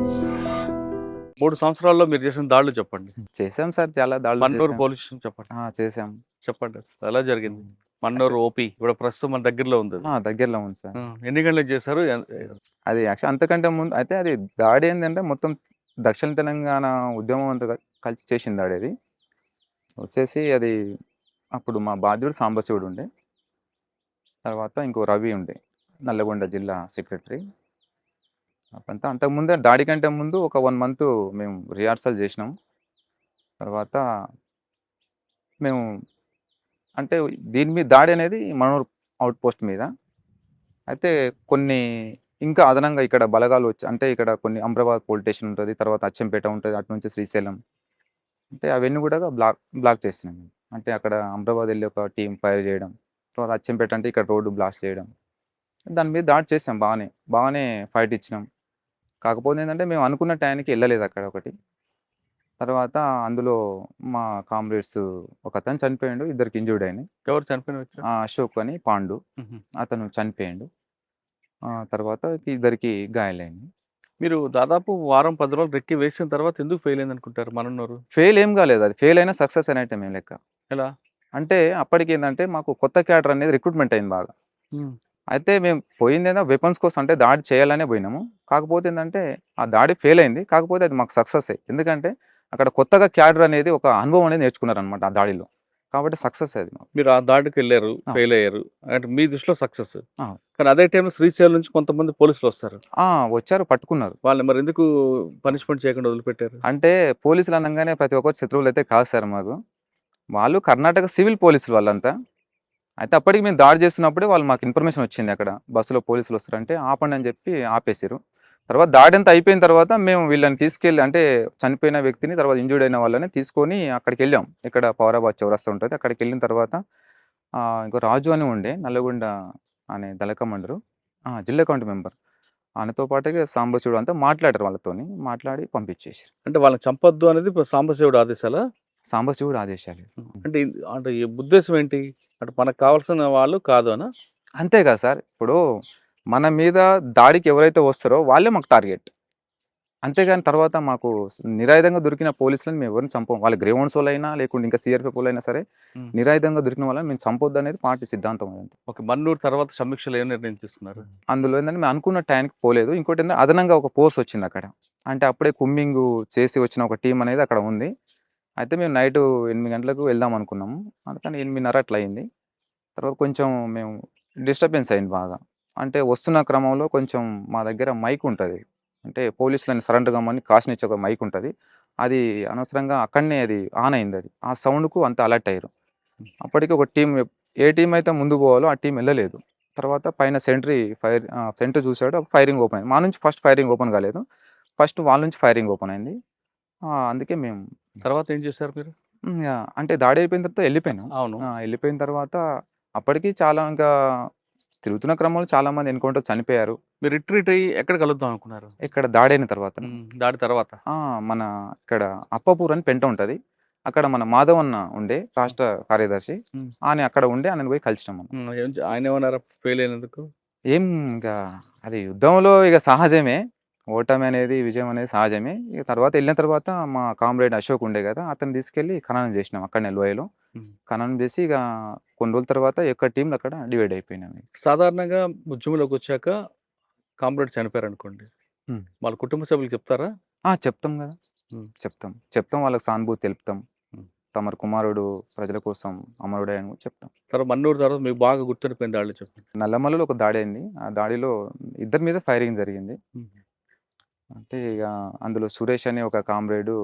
మూడు సంవత్సరాల్లో మీరు చేసిన దాడులు చెప్పండి. చేసాం సార్ చాలా దాడులు మన్నూరు. పోలీస్ స్టేషన్ చెప్పండి. చేసాం చెప్పండి ఎలా జరిగింది? మన్నూరు ఓపీ ఇప్పుడు ప్రస్తుతం మన దగ్గరలో ఉంది దగ్గరలో ఉంది సార్. ఎన్ని గంటలకు చేశారు? అది యాక్చువల్ అంతకంటే ముందు అయితే అది దాడి ఏంటంటే మొత్తం దక్షిణ తెలంగాణ ఉద్యమం అంతా కల్- కలిసి చేసింది దాడి అది. వచ్చేసి అది అప్పుడు మా బాధ్యుడు సాంబశివుడు ఉండే. తర్వాత ఇంకో రవి ఉండే నల్లగొండ జిల్లా సెక్రటరీ. అంతా అంతకుముందే దాడి కంటే ముందు ఒక వన్ మంత్ మేము రిహార్సల్ చేసినాం. తర్వాత మేము అంటే దీని మీద దాడి అనేది మనూరు అవుట్ పోస్ట్ మీద. అయితే కొన్ని ఇంకా అదనంగా ఇక్కడ బలగాలు వచ్చి అంటే ఇక్కడ కొన్ని అమ్రాబాద్ పోలీస్ స్టేషన్ ఉంటుంది తర్వాత అచ్చంపేట ఉంటుంది అటు నుంచి శ్రీశైలం. అంటే అవన్నీ కూడా బ్లాక్ బ్లాక్ చేసినాం అంటే అక్కడ అమ్రాబాద్ వెళ్ళి ఒక టీం ఫైర్ చేయడం తర్వాత అచ్చంపేట అంటే ఇక్కడ రోడ్డు బ్లాస్ట్ చేయడం. దాని మీద దాడి చేసాం బాగానే బాగానే ఫైట్ ఇచ్చినాం. కాకపోతే ఏంటంటే మేము అనుకున్న టైంకి వెళ్ళలేదు అక్కడ ఒకటి. తర్వాత అందులో మా కామ్రేడ్స్ ఒక అతను చనిపోయాడు ఇద్దరికి ఇంజూర్డ్ అయినాయి. ఎవరు చనిపోయిన అశోక్ అని పాండు. అతను చనిపోయాడు. తర్వాత ఇద్దరికి గాయాలైంది. మీరు దాదాపు వారం పది రోజులు రెక్కి వేసిన తర్వాత ఎందుకు ఫెయిల్ అయింది అనుకుంటారు మనన్నారు? ఫెయిల్ ఏం కాలేదు. అది ఫెయిల్ అయినా సక్సెస్ అయినట్టే మేము లెక్క. ఎలా? అంటే అప్పటికి ఏంటంటే మాకు కొత్త క్యాడర్ అనేది రిక్రూట్మెంట్ అయింది బాగా. అయితే మేము పోయింది ఏదో వెపన్స్ కోసం అంటే దాడి చేయాలనే పోయినాము. కాకపోతే ఏంటంటే ఆ దాడి ఫెయిల్ అయింది. కాకపోతే అది మాకు సక్సెస్ అయ్యి ఎందుకంటే అక్కడ కొత్తగా క్యాడర్ అనేది ఒక అనుభవం అనేది నేర్చుకున్నారు అనమాట ఆ దాడిలో. కాబట్టి సక్సెస్ అది మీరు ఆ దాడికి వెళ్ళారు. ఫెయిల్ అయ్యారు. అంటే మీ దృష్టిలో సక్సెస్. కానీ అదే టైంలో శ్రీశైలం నుంచి కొంతమంది పోలీసులు వస్తారు. వచ్చారు పట్టుకున్నారు. వాళ్ళని మరి ఎందుకు పనిష్మెంట్ చేయకుండా వదిలిపెట్టారు? అంటే పోలీసులు అనగానే ప్రతి ఒక్కరు శత్రువులు అయితే కాదు సార్ మాకు. వాళ్ళు కర్ణాటక సివిల్ పోలీసులు వాళ్ళంతా. అయితే అప్పటికి మేము దాడి చేస్తున్నప్పుడే వాళ్ళు మాకు ఇన్ఫర్మేషన్ వచ్చింది అక్కడ. బస్సులో పోలీసులు వస్తారంటే ఆపండి అని చెప్పి ఆపేసారు తర్వాత దాడి అంతా అయిపోయిన తర్వాత మేము వీళ్ళని తీసుకెళ్ళి అంటే చనిపోయిన వ్యక్తిని తర్వాత ఇంజూర్డ్ అయిన వాళ్ళని తీసుకొని అక్కడికి వెళ్ళాం. ఇక్కడ పౌరాబాద్ చౌరస్తా ఉంటుంది. అక్కడికి వెళ్ళిన తర్వాత ఇంకో రాజు అని ఉండే నల్లగొండ అనే దళ కమాండరు జిల్లా కౌంటీ మెంబర్. ఆయనతో పాటుగా సాంబశివుడు అంతా మాట్లాడారు వాళ్ళతోని మాట్లాడి పంపించేసారు అంటే వాళ్ళని చంపొద్దు అనేది సాంబశివుడు ఆదేశాలా? సాంబశివుడు ఆదేశాలు. అంటే అంటే ఉద్దేశం ఏంటి? అంటే మనకు కావాల్సిన వాళ్ళు కాదు అనా? అంతే కదా సార్. ఇప్పుడు మన మీద దాడికి ఎవరైతే వస్తారో వాళ్ళే మాకు టార్గెట్. అంతేగాని తర్వాత మాకు నిరాయుధంగా దొరికిన పోలీసులను మేము ఎవరిని చంపం వాళ్ళ గ్రేవౌండ్స్ వాళ్ళైనా లేకుంటే ఇంకా సిఆర్పి వాళ్ళైనా సరే. నిరాయుధంగా దొరికిన వాళ్ళని మేము చంపొద్దు అనేది పార్టీ సిద్ధాంతం అదంతా ఓకే. మన్నూరు తర్వాత సమీక్షలు ఏం నిర్ణయం తీసుకున్నారు అందులో ఏంటంటే మేము అనుకున్న టైంకి పోలేదు. ఇంకోటి ఏంటంటే అదనంగా ఒక ఫోర్స్ వచ్చింది అక్కడ. అంటే అప్పుడే కుమ్మింగ్ చేసి వచ్చిన ఒక టీం అనేది అక్కడ ఉంది. అయితే మేము నైట్ ఎనిమిది గంటలకు వెళ్దాం అనుకున్నాము. అందుకని ఎనిమిదిన్నర అట్లా అయింది. తర్వాత కొంచెం మేము డిస్టర్బెన్స్ అయింది బాగా. అంటే వస్తున్న క్రమంలో కొంచెం మా దగ్గర మైక్ ఉంటుంది. అంటే పోలీసులని సరెండర్ కమ్మని కాసినిచ్చే ఒక మైక్ ఉంటుంది. అది అనవసరంగా అక్కడనే అది ఆన్ అయింది అది. ఆ సౌండ్కు అంత అలర్ట్ అయ్యారు. అప్పటికి ఒక టీం ఏ టీం అయితే ముందు పోవాలో ఆ టీం వెళ్ళలేదు. తర్వాత పైన సెంట్రీ ఫైర్ సెంటర్ చూశాడు. ఫైరింగ్ ఓపెన్ అయింది. మా నుంచి ఫస్ట్ ఫైరింగ్ ఓపెన్ కాలేదు. ఫస్ట్ వాళ్ళ నుంచి ఫైరింగ్ ఓపెన్ అయింది. అందుకే మేము తర్వాత ఏం చేశారు మీరు? ఉమ్, అంటే దాడి అయిపోయిన తర్వాత వెళ్ళిపోయినాం? అవును. ఆ, వెళ్ళిపోయిన తర్వాత అప్పటికి చాలా ఇంకా తిరుగుతున్న క్రమంలో చాలా మంది ఎన్కౌంటర్ చనిపోయారు. మీరు రిట్రీట్ అయ్యి ఎక్కడ కలుద్దాం అనుకున్నారు? ఇక్కడ దాడి అయిన తర్వాత. ఉమ్, దాడి తర్వాత. ఆ, మన ఇక్కడ అప్పపూర్ అని పెంట ఉంటుంది. అక్కడ మన మాధవ్ అన్న ఉండే రాష్ట్ర కార్యదర్శి. ఉమ్. ఆయన అక్కడ ఉండే ఆయన పోయి కలిసినాం మనం. ఉమ్, ఏం చే- ఆయన ఏమన్నారు ఫెయిల్ అయినందుకు? ఏం ఇంకా అది యుద్ధంలో ఇక సహజమే. ఓటమి అనేది విజయం అనేది సహజమే ఇక తర్వాత వెళ్ళిన తర్వాత మా కామ్రేడ్ అశోక్ ఉండే కదా అతను తీసుకెళ్ళి ఖననం చేసినాం అక్కడనే లోయలో. ఖననం చేసి ఇక కొన్ని రోజుల తర్వాత యొక్క టీంలు అక్కడ డివైడ్ అయిపోయినాం. సాధారణంగా ఉద్యమంలోకి వచ్చాక కామ్రేడ్ చనిపోయారు అనుకోండి. వాళ్ళ కుటుంబ సభ్యులు చెప్తారా ఆ, చెప్తాం కదా. చెప్తాం చెప్తాం వాళ్ళకి సానుభూతి తెలుపుతాం. తమరు కుమారుడు ప్రజల కోసం అమరుడే అని చెప్తాం తర్వాత మన్నూరు తర్వాత మీకు బాగా గుర్తుండిపోయిన దాడులు చెప్పండి నల్లమల్లలో ఒక దాడి అయింది ఆ దాడిలో ఇద్దరి మీద ఫైరింగ్ జరిగింది. అంటే ఇక అందులో సురేష్ అని ఒక కామ్రేడు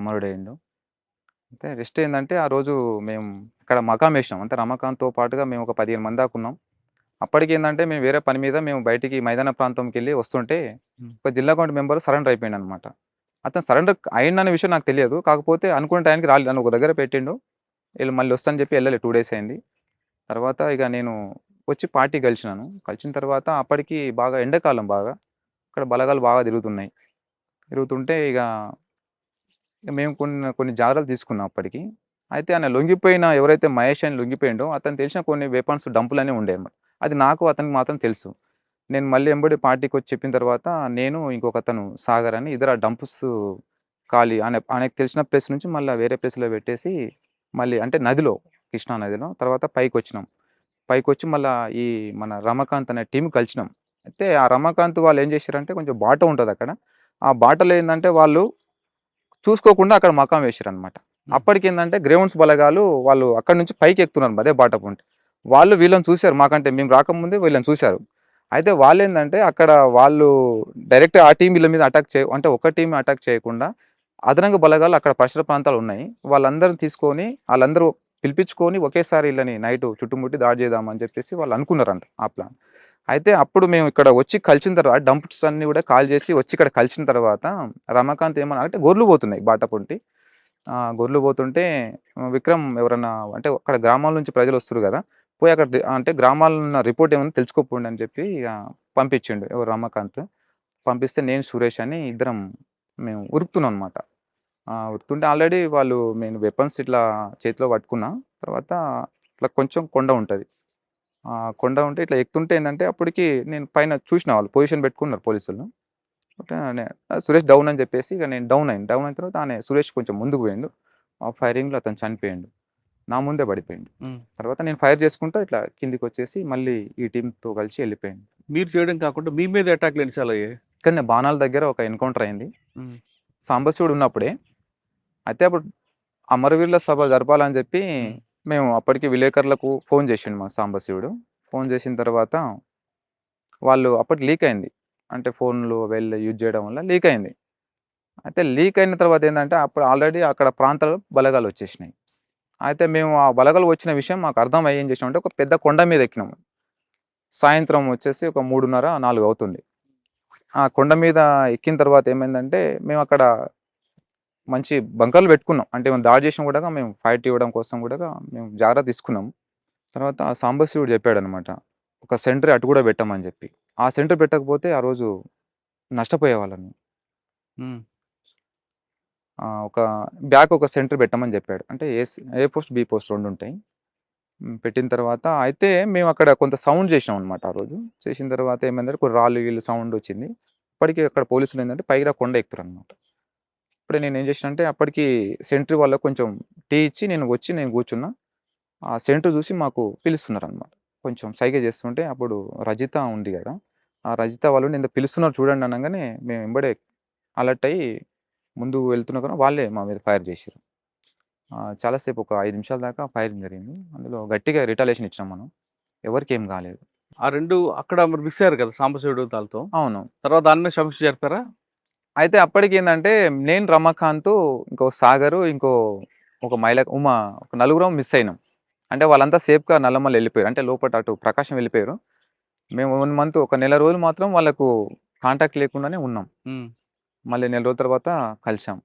అమరుడైండు. అయితే రెస్ట్ ఏంటంటే ఆ రోజు మేము ఇక్కడ మకాం వేసినాం. అంటే రమకాంత్తో పాటుగా మేము ఒక పదిహేను మంది దాకా ఉన్నాం. అప్పటికి ఏంటంటే మేము వేరే పని మీద మేము బయటికి మైదాన ప్రాంతంకి వెళ్ళి వస్తుంటే. ఒక జిల్లా కౌంటీ మెంబర్ సరెండర్ అయిపోయింది అనమాట అతను సరెండర్ అయిందనే విషయం నాకు తెలియదు. కాకపోతే అనుకున్న టైంకి రాలేదు నన్ను ఒక దగ్గర పెట్టిండు. వీళ్ళు మళ్ళీ వస్తాను చెప్పి వెళ్ళలే. టూ డేస్ అయింది. తర్వాత ఇక నేను వచ్చి పార్టీ కలిసినాను కలిసిన తర్వాత అప్పటికి బాగా ఎండాకాలం బాగా. ఇక్కడ బలగాలు బాగా తిరుగుతున్నాయి. తిరుగుతుంటే ఇక ఇక మేము కొన్ని కొన్ని జాగ్రత్తలు తీసుకున్నాం అప్పటికి. అయితే ఆయన లొంగిపోయిన ఎవరైతే మహేష్ అని లొంగిపోయిండో అతను తెలిసిన కొన్ని వెపన్స్ డంపులనే ఉండే అది నాకు అతనికి మాత్రం తెలుసు. నేను మళ్ళీ ఎంబడి పార్టీకి వచ్చి చెప్పిన తర్వాత నేను ఇంకొకతను సాగర్ అని ఇద్దరు ఆ డంప్స్ ఖాళీ ఆయన ఆయనకు తెలిసిన ప్లేస్ నుంచి మళ్ళీ వేరే ప్లేస్‌లో పెట్టేసి మళ్ళీ అంటే నదిలో కృష్ణా నదిలో తర్వాత పైకి వచ్చినాం. పైకి వచ్చి మళ్ళీ ఈ మన రమకాంత్ అనే టీం కలిసినాం. అయితే ఆ రమకాంత్ వాళ్ళు ఏం చేశారంటే కొంచెం బాట ఉంటుంది అక్కడ. ఆ బాటలో ఏందంటే వాళ్ళు చూసుకోకుండా అక్కడ మకాం వేసిరనమాట. హ్మ్. అప్పటికేందంటే గ్రౌండ్స్ బలగాలు వాళ్ళు అక్కడి నుంచి పైకి ఎక్కుతున్నారు అదే బాట పొంటి. వాళ్ళు వీళ్ళని చూసారు మాకంటే మేము రాకముందే వీళ్ళని చూసారు. అయితే వాళ్ళేందంటే అక్కడ వాళ్ళు డైరెక్ట్ ఆ టీమ్ వీళ్ళ మీద అటాక్ చేయ అంటే ఒక టీమ్ అటాక్ చేయకుండా అదనంగా బలగాలు అక్కడ పరిసర ప్రాంతాలు ఉన్నాయి. వాళ్ళందరిని తీసుకొని ఆళ్ళందరూ పిలిపించుకొని ఒకేసారి ఈళ్ళని నైట్ చుట్టుముట్టి దాడి చేద్దామని చెప్పేసి వాళ్ళు అనుకున్నారంట ఆ ప్లాన్. అయితే అప్పుడు మేము ఇక్కడ వచ్చి కలిసిన తర్వాత డంప్స్ అన్నీ కూడా కాల్ చేసి వచ్చి ఇక్కడ కలిసిన తర్వాత రమాకాంత్ ఏమన్నా అంటే గొర్రెలు పోతున్నాయి బాటపుంటి గొర్రెలు పోతుంటే విక్రమ్ ఎవరన్నా అంటే అక్కడ గ్రామాల నుంచి ప్రజలు వస్తుర్రు కదా! పోయి అక్కడ అంటే గ్రామాల్లో ఉన్న రిపోర్ట్ ఏమైనా తెలుసుకోపోండి అని చెప్పి పంపించిండు ఎవరు రమాకాంత్. పంపిస్తే నేను సురేష్ అని ఇద్దరం మేము ఉరుకుతున్నాం అనమాట ఉరుకుతుంటే ఆల్రెడీ వాళ్ళు నేను వెపన్స్ ఇట్లా చేతిలో పట్టుకున్నా. తర్వాత ఇట్లా కొంచెం కొండ ఉంటుంది కొండ ఉంటే ఇట్లా ఎక్కుతుంటే ఏందంటే అప్పటికి నేను పైన చూసిన వాళ్ళు పొజిషన్ పెట్టుకున్నారు నే సురేష్ డౌన్ అని చెప్పేసి ఇక నేను డౌన్ అయ్యాను. డౌన్ అయిన తర్వాత ఆయన సురేష్ కొంచెం ముందుకు పోయిండు. ఆ ఫైరింగ్‌లో అతను చనిపోయిండు. నా ముందే పడిపోయిండు. తర్వాత నేను ఫైర్ చేసుకుంటా ఇట్లా కిందికొచ్చేసి మళ్ళీ ఈ టీమ్‌తో కలిసి ఎళ్ళిపోయాను. మీరు చేయడం కాకుండా మీ మీద అటాక్‌లు ఎన్ని సార్లయ్యాయి? ఇక్కడనే బాణాల దగ్గర ఒక ఎన్‌కౌంటర్ అయింది. సాంబశివుడు ఉన్నప్పుడే. అయితే అప్పుడు అమరవీరుల సభ జరపాలని చెప్పి. మేము అప్పటికి విలేకరులకు ఫోన్ చేసిండు మా సాంబశివుడు. ఫోన్ చేసిన తర్వాత వాళ్ళు అప్పటికి లీక్ అయింది. అంటే ఫోన్‌లు వెళ్ళి యూజ్ చేయడం వల్ల లీక్ అయింది. అయితే లీక్ అయిన తర్వాత ఏంటంటే అప్పుడు ఆల్రెడీ అక్కడ ప్రాంతాలు బలగాలు వచ్చేసినాయి. అయితే మేము ఆ బలగాలు వచ్చిన విషయం మాకు అర్థం ఏం చేసినామంటే ఒక పెద్ద కొండ మీద ఎక్కినాము. సాయంత్రం వచ్చేసి ఒక 3:30, 4 అవుతుంది. ఆ కొండ మీద ఎక్కిన తర్వాత ఏమైందంటే మేము అక్కడ మంచి బంకర్‌లు పెట్టుకున్నాం. అంటే ఏమైనా దాడి చేసినా కూడా మేము ఫైట్ ఇవ్వడం కోసం కూడా మేము జాగ్రత్త తీసుకున్నాం. తర్వాత ఆ సాంబశివుడు చెప్పాడన్నమాట. ఒక సెంట్రీ అటు కూడా పెట్టమని చెప్పి. ఆ సెంట్రీ పెట్టకపోతే ఆ రోజు నష్టపోయేవాళ్ళం. హ్మ్. ఆ! ఒక బ్యాక్ ఒక సెంట్రీ పెట్టమని చెప్పాడు. అంటే ఏస్ ఏ పోస్ట్, బి పోస్ట్ 2 ఉంటాయి. పెట్టిన తర్వాత అయితే మేము అక్కడ కొంత సౌండ్ చేసినాం అన్నమాట ఆ రోజు. చేసిన తర్వాత ఏమైందంటే కొన్ని రాళ్ళు, గీళ్ళు సౌండ్ వచ్చింది. అప్పటికి అక్కడ పోలీసులు ఏందంటే పైకి రా కొండ ఎక్కుతారన్నమాట. అప్పుడే నేను ఏం చేసినా అప్పటికి సెంట్రీ వాళ్ళకి కొంచెం టీ ఇచ్చి నేను వచ్చి నేను కూర్చున్నా. ఆ సెంట్రీ చూసి మాకు పిలుస్తున్నారన్నమాట. కొంచెం సైగ చేస్తుంటే అప్పుడు రజిత ఉంది కదా! ఆ రజిత వాళ్ళు ఏందో పిలుస్తున్నారు చూడండి అనంగానే మేము వెంబడే అలర్ట్ అయ్యి ముందుకు వెళ్తున్నా కూడా వాళ్ళే మా మీద ఫైర్ చేసిర్రు. ఆ! చాలా సేపు ఒక 5 నిమిషాల దాకా ఫైరింగ్ జరిగింది. అందులో గట్టిగా రిటాలియేషన్ ఇచ్చినాం మనం. ఎవరికీ ఏం కాలేదు. ఆ 2 అక్కడ మరి మిస్ అయ్యారు కదా! సాంబశివుడు దాళ్ళతో. అవును. తర్వాత దాని మీద సమీక్ష జరిపారా? అయితే అప్పటికేందంటే నేను రమాకాంత్, ఇంకో సాగరు, ఇంకో ఒక మహిళ ఉమ ఒక నలుగురం మిస్ అయినాం. అంటే వాళ్ళంతా సేఫ్‌గా నల్లమల్ల ఎళ్ళిపోయారు. అంటే లోపట అటు ప్రకాశం వెళ్ళిపోయారు. మేము 1 మంత్ ఒక నెల రోజులు మాత్రం వాళ్ళకు కాంటాక్ట్ లేకుండానే ఉన్నాం. మళ్ళీ నెల రోజుల తర్వాత కలిసాం.